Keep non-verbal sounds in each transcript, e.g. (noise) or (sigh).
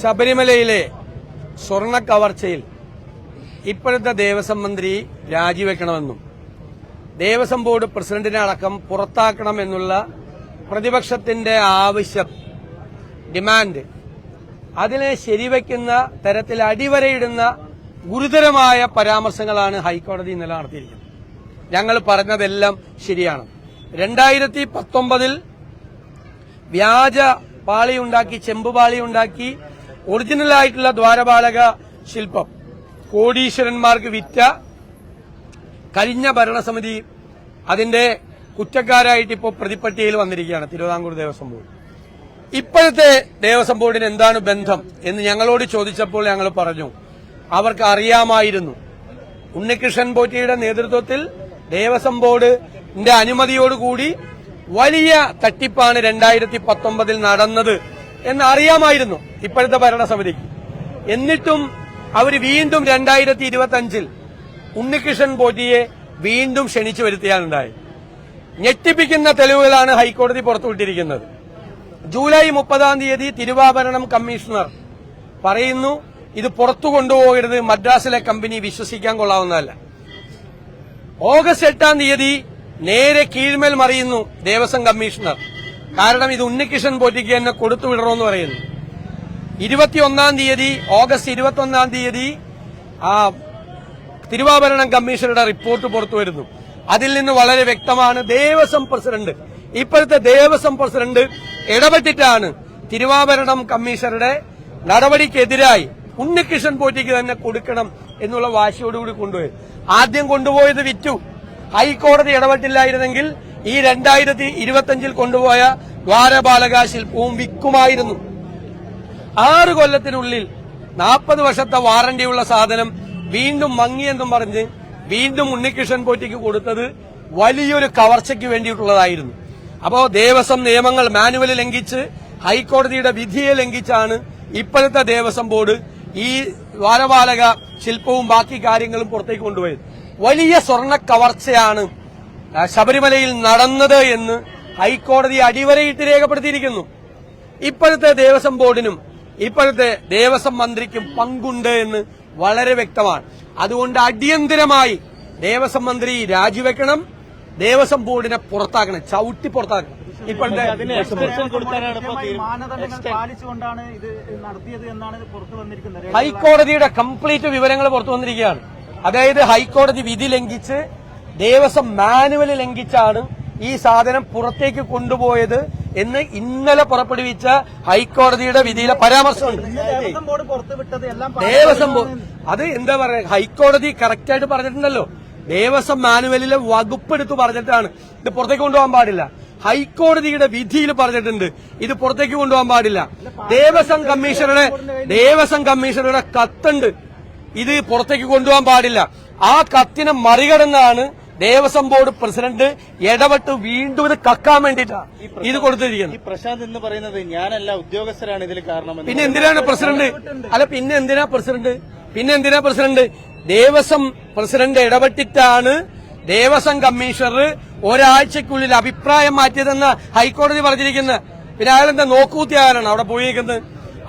ശബരിമലയിലെ സ്വർണ കവർച്ചയിൽ ഇപ്പോഴത്തെ ദേവസ്വം മന്ത്രി രാജിവെക്കണമെന്നും ദേവസ്വം ബോർഡ് പ്രസിഡന്റിനെ അടക്കം പുറത്താക്കണമെന്നുള്ള പ്രതിപക്ഷത്തിന്റെ ആവശ്യം ഡിമാൻഡ് അതിനെ ശരിവെക്കുന്ന തരത്തിൽ അടിവരയിടുന്ന ഗുരുതരമായ പരാമർശങ്ങളാണ് ഹൈക്കോടതി ഇന്നലെ നടത്തിയിരിക്കുന്നത്. ഞങ്ങൾ പറഞ്ഞതെല്ലാം ശരിയാണ്. രണ്ടായിരത്തി പത്തൊമ്പതിൽ വ്യാജ പാളിയുണ്ടാക്കി ചെമ്പുപാളിയുണ്ടാക്കി ഒറിജിനലായിട്ടുള്ള ദ്വാരപാലക ശില്പം കോടീശ്വരന്മാർക്ക് വിറ്റ കഴിഞ്ഞ ഭരണസമിതി അതിന്റെ കുറ്റക്കാരായിട്ട് ഇപ്പോൾ പ്രതിപ്പട്ടികയിൽ വന്നിരിക്കുകയാണ്. തിരുവിതാംകൂർ ദേവസ്വം ബോർഡ്. ഇപ്പോഴത്തെ ദേവസ്വം ബോർഡിന് എന്താണ് ബന്ധം എന്ന് ഞങ്ങളോട് ചോദിച്ചപ്പോൾ ഞങ്ങൾ പറഞ്ഞു അവർക്ക് അറിയാമായിരുന്നു ഉണ്ണികൃഷ്ണൻ പോറ്റിയുടെ നേതൃത്വത്തിൽ ദേവസ്വം ബോർഡിന്റെ അനുമതിയോടുകൂടി വലിയ തട്ടിപ്പാണ് രണ്ടായിരത്തി പത്തൊമ്പതിൽ നടന്നത് എന്ന് അറിയാമായിരുന്നു ഇപ്പോഴത്തെ ഭരണസമിതിക്ക്. എന്നിട്ടും അവർ വീണ്ടും രണ്ടായിരത്തി ഇരുപത്തി അഞ്ചിൽ ഉണ്ണികൃഷ്ണൻ പോറ്റിയെ വീണ്ടും ക്ഷണിച്ചു വരുത്തിയാണുണ്ടായത് ഞെട്ടിപ്പിക്കുന്ന തെളിവുകളാണ് ഹൈക്കോടതി പുറത്തുവിട്ടിരിക്കുന്നത്. ജൂലൈ മുപ്പതാം തീയതി തിരുവാഭരണം കമ്മീഷണർ പറയുന്നു ഇത് പുറത്തു കൊണ്ടുപോകരുത് മദ്രാസിലെ കമ്പനി വിശ്വസിക്കാൻ കൊള്ളാവുന്നതല്ല. ഓഗസ്റ്റ് എട്ടാം തീയതി നേരെ കീഴ്മേൽ മറിയുന്നു ദേവസ്വം കമ്മീഷണർ. കാരണം ഇത് ഉണ്ണികൃഷ്ണൻ പോറ്റിക്ക് തന്നെ കൊടുത്തു വിടണമെന്ന് പറയുന്നു. ഇരുപത്തിയൊന്നാം തീയതി ഓഗസ്റ്റ് ഇരുപത്തിയൊന്നാം തീയതി ആ തിരുവാഭരണം കമ്മീഷണറുടെ റിപ്പോർട്ട് പുറത്തു വരുന്നു. അതിൽ നിന്ന് വളരെ വ്യക്തമാണ് ദേവസ്വം പ്രസിഡന്റ് ഇപ്പോഴത്തെ ദേവസ്വം പ്രസിഡന്റ് ഇടപെട്ടിട്ടാണ് തിരുവാഭരണം കമ്മീഷണറുടെ നടപടിക്കെതിരായി ഉണ്ണികൃഷ്ണൻ പോറ്റിക്ക് തന്നെ കൊടുക്കണം എന്നുള്ള വാശിയോടുകൂടി കൊണ്ടുപോയി. ആദ്യം കൊണ്ടുപോയത് വിറ്റു. ഹൈക്കോടതി ഇടപെട്ടില്ലായിരുന്നെങ്കിൽ ഈ രണ്ടായിരത്തി ഇരുപത്തിയഞ്ചിൽ കൊണ്ടുപോയ ദ്വാരപാലക ശില്പവും വിൽക്കുമായിരുന്നു. ആറ് കൊല്ലത്തിനുള്ളിൽ നാൽപ്പത് വർഷത്തെ വാറണ്ടിയുള്ള സാധനം വീണ്ടും മങ്ങിയെന്നും പറഞ്ഞ് വീണ്ടും ഉണ്ണികൃഷ്ണൻ പോറ്റിക്ക് കൊടുത്തത് വലിയൊരു കവർച്ചയ്ക്ക് വേണ്ടിയിട്ടുള്ളതായിരുന്നു. അപ്പോ ദേവസ്വം നിയമങ്ങൾ മാനുവൽ ലംഘിച്ച് ഹൈക്കോടതിയുടെ വിധിയെ ലംഘിച്ചാണ് ഇപ്പോഴത്തെ ദേവസ്വം ബോർഡ് ഈ ദ്വാരപാലക ശില്പവും ബാക്കി കാര്യങ്ങളും പുറത്തേക്ക് കൊണ്ടുപോയത്. വലിയ സ്വർണ കവർച്ചയാണ് ശബരിമലയിൽ നടന്നത് എന്ന് ഹൈക്കോടതി അടിവരയിട്ട് രേഖപ്പെടുത്തിയിരിക്കുന്നു. ഇപ്പോഴത്തെ ദേവസ്വം ബോർഡിനും ഇപ്പോഴത്തെ ദേവസ്വം മന്ത്രിക്കും പങ്കുണ്ട് എന്ന് വളരെ വ്യക്തമാണ്. അതുകൊണ്ട് അടിയന്തിരമായി ദേവസ്വം മന്ത്രി രാജിവെക്കണം. ദേവസ്വം ബോർഡിനെ പുറത്താക്കണം ചവിട്ടി പുറത്താക്കണം. ഇപ്പോഴത്തെ ഹൈക്കോടതിയുടെ കംപ്ലീറ്റ് വിവരങ്ങൾ പുറത്തു വന്നിരിക്കുകയാണ്. അതായത് ഹൈക്കോടതി വിധി ലംഘിച്ച് ദേവസ്വം മാനുവൽ ലംഘിച്ചാണ് ഈ സാധനം പുറത്തേക്ക് കൊണ്ടുപോയത് എന്ന് ഇന്നലെ പുറപ്പെടുവിച്ച ഹൈക്കോടതിയുടെ വിധിയിലെ പരാമർശമുണ്ട്. ദേവസ്വം ബോർഡ്. അത് എന്താ പറയുക? ഹൈക്കോടതി കറക്റ്റായിട്ട് പറഞ്ഞിട്ടുണ്ടല്ലോ. ദേവസ്വം മാനുവലിലെ വകുപ്പ് എടുത്ത് പറഞ്ഞിട്ടാണ്. ഇത് പുറത്തേക്ക് കൊണ്ടുപോകാൻ പാടില്ല. ഹൈക്കോടതിയുടെ വിധിയിൽ പറഞ്ഞിട്ടുണ്ട്. ഇത് പുറത്തേക്ക് കൊണ്ടുപോകാൻ പാടില്ല. ദേവസ്വം കമ്മീഷണറുടെ ദേവസ്വം കമ്മീഷണറുടെ കത്തുണ്ട്. ഇത് പുറത്തേക്ക് കൊണ്ടുപോകാൻ പാടില്ല. ആ കത്തിനെ മറികടന്നാണ് ദേവസ്വം ബോർഡ് പ്രസിഡന്റ് ഇടപെട്ട് വീണ്ടും ഇത് കക്കാൻ വേണ്ടിയിട്ടാണ് ഇത് കൊടുത്തിരിക്കുന്നത്. ഈ പ്രശാന്ത് എന്ന് പറയുന്നത് ഞാനല്ല ഉദ്യോഗസ്ഥരാണ് ഇതിൽ കാരണം പിന്നെ എന്തിനാണ് പ്രസിഡന്റ്? അല്ല പിന്നെ എന്തിനാ പ്രസിഡന്റ്? പിന്നെ എന്തിനാ പ്രസിഡന്റ്? ദേവസ്വം പ്രസിഡന്റ് ഇടപെട്ടിട്ടാണ് ദേവസ്വം കമ്മീഷണർ ഒരാഴ്ചക്കുള്ളിൽ അഭിപ്രായം മാറ്റിയതെന്ന് ഹൈക്കോടതി പറഞ്ഞിരിക്കുന്നത് പിന്നെ അയാൾ എന്താ നോക്കൂത്തിയാരാണ് അവിടെ പോയിരിക്കുന്നത്?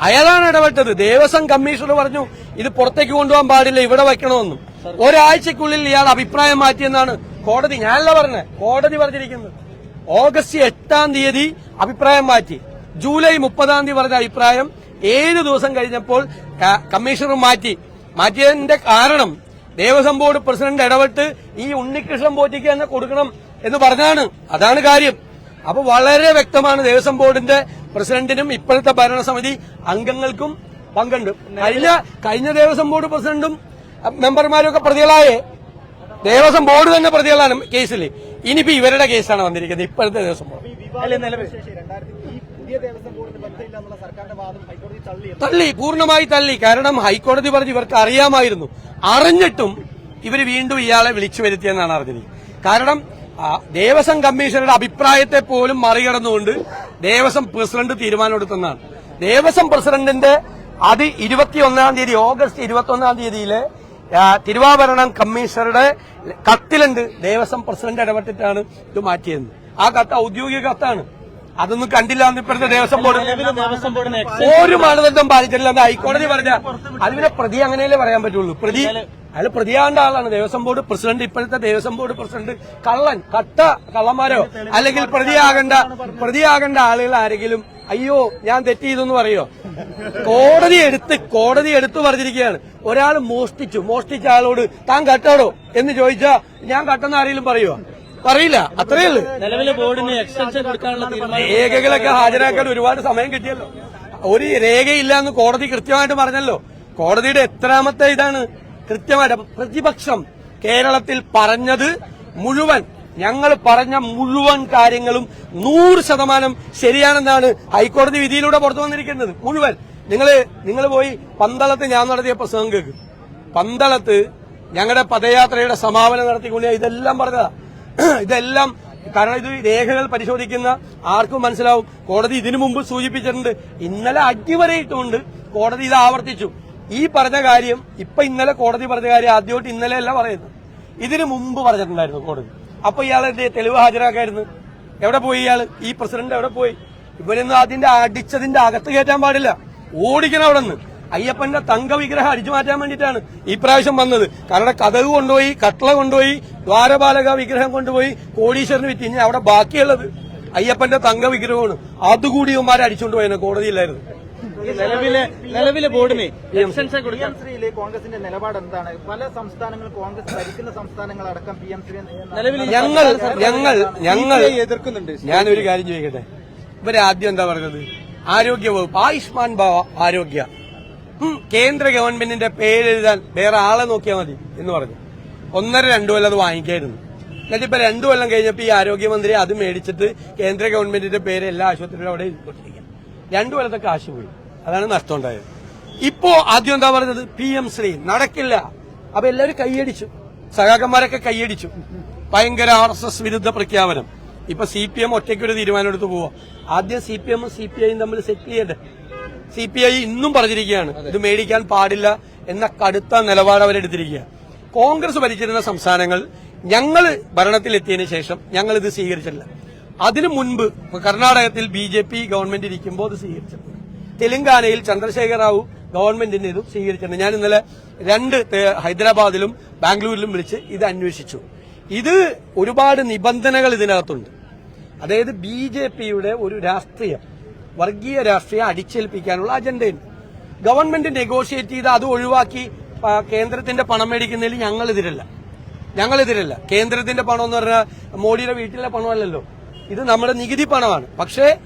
അയാളാണ് ഇടപെട്ടത്. ദേവസ്വം കമ്മീഷണർ പറഞ്ഞു ഇത് പുറത്തേക്ക് കൊണ്ടുപോകാൻ പാടില്ല ഇവിടെ വെക്കണമെന്നും ഒരാഴ്ചക്കുള്ളിൽ ഇയാൾ അഭിപ്രായം മാറ്റിയെന്നാണ് കോടതി ഞാനല്ല പറഞ്ഞത് കോടതി പറഞ്ഞിരിക്കുന്നത് ഓഗസ്റ്റ് എട്ടാം തീയതി അഭിപ്രായം മാറ്റി. ജൂലൈ മുപ്പതാം തീയതി പറഞ്ഞ അഭിപ്രായം ഏഴ് ദിവസം കഴിഞ്ഞപ്പോൾ കമ്മീഷണർ മാറ്റി. മാറ്റിയതിന്റെ കാരണം ദേവസ്വം ബോർഡ് പ്രസിഡന്റ് ഇടപെട്ട് ഈ ഉണ്ണികൃഷ്ണൻ പോറ്റിക്ക് തന്നെ കൊടുക്കണം എന്ന് പറഞ്ഞാണ് അതാണ് കാര്യം. അപ്പൊ വളരെ വ്യക്തമാണ് ദേവസ്വം ബോർഡിന്റെ പ്രസിഡന്റിനും ഇപ്പോഴത്തെ ഭരണസമിതി അംഗങ്ങൾക്കും പങ്കുണ്ട്. കഴിഞ്ഞ കഴിഞ്ഞ ദേവസ്വം ബോർഡ് പ്രസിഡന്റും മെമ്പർമാരും ഒക്കെ പ്രതികളായേ ദേവസ്വം ബോർഡ് തന്നെ പ്രതികളാണ് കേസിൽ ഇനിയിപ്പോ ഇവരുടെ കേസാണ് വന്നിരിക്കുന്നത് ഇപ്പോഴത്തെ ദേവസ്വം ബോർഡ്. തള്ളി പൂർണമായി തള്ളി. കാരണം ഹൈക്കോടതി പറഞ്ഞ് ഇവർക്ക് അറിയാമായിരുന്നു. അറിഞ്ഞിട്ടും ഇവർ വീണ്ടും ഇയാളെ വിളിച്ചു വരുത്തിയെന്നാണ് അറിഞ്ഞത്. കാരണം ദേവസ്വം കമ്മീഷണറുടെ അഭിപ്രായത്തെ പോലും മറികടന്നുകൊണ്ട് ദേവസ്വം പ്രസിഡന്റ് തീരുമാനമെടുത്തെന്നാണ്. ദേവസ്വം പ്രസിഡന്റിന്റെ അത് ഇരുപത്തിയൊന്നാം തീയതി ഓഗസ്റ്റ് ഇരുപത്തിയൊന്നാം തീയതിയിലെ തിരുവാഭരണം കമ്മീഷണറുടെ കത്തിലുണ്ട്. ദേവസ്വം പ്രസിഡന്റ് ഇടപെട്ടിട്ടാണ് ഇത് മാറ്റിയത്. ആ കത്ത് ഔദ്യോഗിക കത്താണ്. അതൊന്നും കണ്ടില്ല എന്ന് ഇപ്പോഴത്തെ ദേവസ്വം ബോർഡ്. ഒരു മാനദണ്ഡം പാലിച്ചിട്ടില്ല എന്ന് ഹൈക്കോടതി പറഞ്ഞ അതിനെ പ്രതി അങ്ങനെയല്ലേ പറയാൻ പറ്റുള്ളൂ. പ്രതി അയാൾ പ്രതിയാണ്ട ആളാണ്. ദേവസ്വം ബോർഡ് പ്രസിഡന്റ് ഇപ്പോഴത്തെ ദേവസ്വം ബോർഡ് പ്രസിഡന്റ് കള്ളൻ കട്ട കള്ളന്മാരോ? അല്ലെങ്കിൽ പ്രതിയാകേണ്ട പ്രതിയാകേണ്ട ആളുകൾ ആരെങ്കിലും അയ്യോ ഞാൻ തെറ്റ് ചെയ്തെന്ന് പറയോ? കോടതി എടുത്ത് കോടതി എടുത്തു പറഞ്ഞിരിക്കുകയാണ്. ഒരാൾ മോഷ്ടിച്ചു. മോഷ്ടിച്ച ആളോട് താൻ കട്ടാടോ? എന്ന് ചോദിച്ചാ ഞാൻ കട്ടെന്ന് ആരെങ്കിലും പറയുമോ പറയില്ല അത്രേ ഉള്ളൂ. നിലവിലെ ബോർഡിന് എക്സ്റ്റൻഷൻ കൊടുക്കാനുള്ള രേഖകളൊക്കെ ഹാജരാക്കാൻ ഒരുപാട് സമയം കിട്ടിയല്ലോ ഒരു രേഖയില്ല എന്ന് കോടതി കൃത്യമായിട്ട് പറഞ്ഞല്ലോ. കോടതിയുടെ എത്രാമത്തെ ഇതാണ് കൃത്യമായിട്ട് പ്രതിപക്ഷം കേരളത്തിൽ പറഞ്ഞത് മുഴുവൻ. ഞങ്ങൾ പറഞ്ഞ മുഴുവൻ കാര്യങ്ങളും നൂറ് ശതമാനം ശരിയാണെന്നാണ് ഹൈക്കോടതി വിധിയിലൂടെ പുറത്തു വന്നിരിക്കുന്നത്. മുഴുവൻ. നിങ്ങൾ നിങ്ങൾ പോയി പന്തളത്ത് ഞാൻ നടത്തിയ പ്രസംഗം കേൾക്കും പന്തളത്ത് ഞങ്ങളുടെ പദയാത്രയുടെ സമാപനം നടത്തിക്കൊണ്ട് ഇതെല്ലാം പറഞ്ഞതാ. (clears throat) ഇതെല്ലാം കാരണം ഇത് രേഖകൾ പരിശോധിക്കുന്ന ആർക്കും മനസ്സിലാവും. കോടതി ഇതിനു മുമ്പ് സൂചിപ്പിച്ചിട്ടുണ്ട്. ഇന്നലെ അടിവരയിട്ടുകൊണ്ട് കോടതി ഇത് ആവർത്തിച്ചു. ഈ പറഞ്ഞ കാര്യം ഇപ്പൊ ഇന്നലെ കോടതി പറഞ്ഞ കാര്യം ആദ്യമായിട്ട് ഇന്നലെ അല്ല പറയുന്നത്. ഇതിനു മുമ്പ് പറഞ്ഞിട്ടുണ്ടായിരുന്നു കോടതി. അപ്പൊ ഇയാൾ എന്ത് തെളിവ് ഹാജരാക്കായിരുന്നു. എവിടെ പോയി ഇയാൾ ഈ പ്രസിഡന്റ് എവിടെ പോയി? ഇവരൊന്നും അതിന്റെ അടിച്ചതിന്റെ അകത്ത് കയറ്റാൻ പാടില്ല. ഓടിക്കണം അവിടെ നിന്ന് അയ്യപ്പന്റെ തങ്ക വിഗ്രഹം അടിച്ചു മാറ്റാൻ വേണ്ടിയിട്ടാണ് ഈ പ്രാവശ്യം വന്നത്. കാരണം കഥക് കൊണ്ടുപോയി കട്ടള കൊണ്ടുപോയി ദ്വാരപാലക വിഗ്രഹം കൊണ്ടുപോയി കോടീശ്വരന് വിറ്റ്. ഇനി അവിടെ ബാക്കിയുള്ളത് അയ്യപ്പന്റെ തങ്ക വിഗ്രഹമാണ് അതുകൂടി ഇവന്മാരെ അടിച്ചുകൊണ്ട് പോയെന്ന് കോടതിയില്ലായിരുന്നു നിലവിലെ നിലവിലെ ബോർഡിന് ശ്രീയിലെ കോൺഗ്രസിന്റെ നിലപാട് എന്താണ്? പല സംസ്ഥാനങ്ങളും കോൺഗ്രസ് ഭരിക്കുന്ന സംസ്ഥാനങ്ങളടക്കം പി എം ശ്രീ നിലവിൽ ഞങ്ങൾ ഞങ്ങൾ ഞങ്ങൾ എതിർക്കുന്നുണ്ട്. ഞാനൊരു കാര്യം ചോദിക്കട്ടെ? ഇവർ ആദ്യം എന്താ പറഞ്ഞത്? ആരോഗ്യ വകുപ്പ് ആയുഷ്മാൻ ഭാവ ആരോഗ്യ. കേന്ദ്ര ഗവൺമെന്റിന്റെ പേരെഴുതാൻ വേറെ ആളെ നോക്കിയാൽ മതി എന്ന് പറഞ്ഞു. ഒന്നര രണ്ടു കൊല്ലം അത് വാങ്ങിക്കായിരുന്നു. എന്നിട്ട് ഇപ്പൊ രണ്ടു കൊല്ലം കഴിഞ്ഞപ്പോ ഈ ആരോഗ്യമന്ത്രി അത് മേടിച്ചിട്ട് കേന്ദ്ര ഗവൺമെന്റിന്റെ പേര് എല്ലാ ആശുപത്രിയിലും അവിടെ എഴുതിക്കൊണ്ടിരിക്കുക രണ്ടു കൊല്ലത്തെ കാശ് പോയി അതാണ് നഷ്ടം ഉണ്ടായത് ഇപ്പോ ആദ്യം എന്താ പറഞ്ഞത്? P M Shri. നടക്കില്ല. അപ്പൊ എല്ലാവരും കൈയടിച്ചു. സഹാകന്മാരൊക്കെ കൈയടിച്ചു. ഭയങ്കര ആർ എസ് എസ് വിരുദ്ധ പ്രഖ്യാപനം. ഇപ്പൊ സി പി എം ഒറ്റയ്ക്കൊരു തീരുമാനം എടുത്ത് പോവാ. ആദ്യം സി പി എമ്മും സി പി ഐയും തമ്മിൽ സെറ്റ് ചെയ്യട്ടെ. സി പി ഐ ഇന്നും പറഞ്ഞിരിക്കുകയാണ് ഇത് മേടിക്കാൻ പാടില്ല എന്ന കടുത്ത നിലപാട് അവരെടുത്തിരിക്കുക കോൺഗ്രസ് ഭരിച്ചിരുന്ന സംസ്ഥാനങ്ങൾ ഞങ്ങൾ ഭരണത്തിലെത്തിയതിനു ശേഷം ഞങ്ങൾ ഇത് സ്വീകരിച്ചില്ല അതിനു മുൻപ് കർണാടകത്തിൽ ബി ജെ പി ഗവൺമെന്റ് ഇരിക്കുമ്പോൾ ഇത് സ്വീകരിച്ചിട്ടുണ്ട് തെലങ്കാനയിൽ ചന്ദ്രശേഖർ റാവു ഗവൺമെന്റിന്റെ ഇതും സ്വീകരിച്ചിട്ടുണ്ട്. ഞാൻ ഇന്നലെ രണ്ട് ഹൈദരാബാദിലും ബാംഗ്ലൂരിലും വിളിച്ച് ഇത് അന്വേഷിച്ചു. ഇത് ഒരുപാട് നിബന്ധനകൾ ഇതിനകത്തുണ്ട്. അതായത് ബി ജെ പിയുടെ ഒരു രാഷ്ട്രീയം വർഗീയ രാഷ്ട്രീയം അടിച്ചേൽപ്പിക്കാനുള്ള അജണ്ടയുണ്ട് ഗവൺമെന്റ് നെഗോഷിയേറ്റ് ചെയ്ത് അത് ഒഴിവാക്കി കേന്ദ്രത്തിന്റെ പണം മേടിക്കുന്നതിൽ ഞങ്ങളെതിരല്ല. ഞങ്ങളെതിരല്ല. കേന്ദ്രത്തിന്റെ പണം എന്ന് പറഞ്ഞാൽ മോഡിയുടെ വീട്ടിലെ പണമല്ലല്ലോ. ഇത് നമ്മുടെ നികുതി പണമാണ്. പക്ഷേ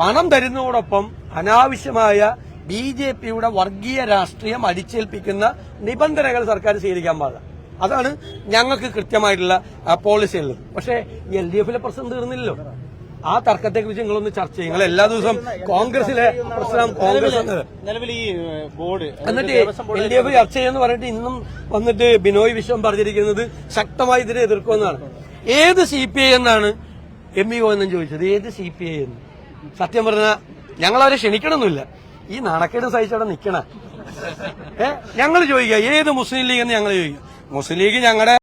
പണം തരുന്നതോടൊപ്പം അനാവശ്യമായ ബി ജെ പിയുടെ വർഗീയ രാഷ്ട്രീയം അടിച്ചേൽപ്പിക്കുന്ന നിബന്ധനകൾ സർക്കാർ സ്വീകരിക്കാൻ പാടില്ല. അതാണ് ഞങ്ങൾക്ക് കൃത്യമായിട്ടുള്ള പോളിസി ഉള്ളത്. പക്ഷേ എൽ ഡി എഫിലെ പ്രശ്നം തീർന്നില്ലല്ലോ. ആ തർക്കത്തെക്കുറിച്ച് നിങ്ങളൊന്ന് ചർച്ച ചെയ്യും. നിങ്ങൾ എല്ലാ ദിവസം കോൺഗ്രസിലെ പ്രശ്നം കോൺഗ്രസ് നിലവിൽ ഈ ബോർഡ് എന്നിട്ട് എൽ ഡി എഫ് ചർച്ച ചെയ്യുന്നു പറഞ്ഞിട്ട് ഇന്നും വന്നിട്ട് ബിനോയ് വിശ്വം പറഞ്ഞിരിക്കുന്നത് ശക്തമായി ഇതിനെ എതിർക്കുമെന്നാണ്. ഏത് സി പി ഐ എന്നാണ് എം ഇ എന്നും ചോദിച്ചത്? ഏത് സി പി ഐ എന്ന്? സത്യം പറഞ്ഞാൽ ഞങ്ങൾ അവരെ ക്ഷണിക്കണമെന്നില്ല ഈ നാണക്കേട് സഹിച്ചവിടെ നിൽക്കണ ഏ? ഞങ്ങൾ ചോദിക്കുക ഏത് മുസ്ലിം ലീഗ് എന്ന് ഞങ്ങൾ ചോദിക്കുക മുസ്ലിം ലീഗ് ഞങ്ങളുടെ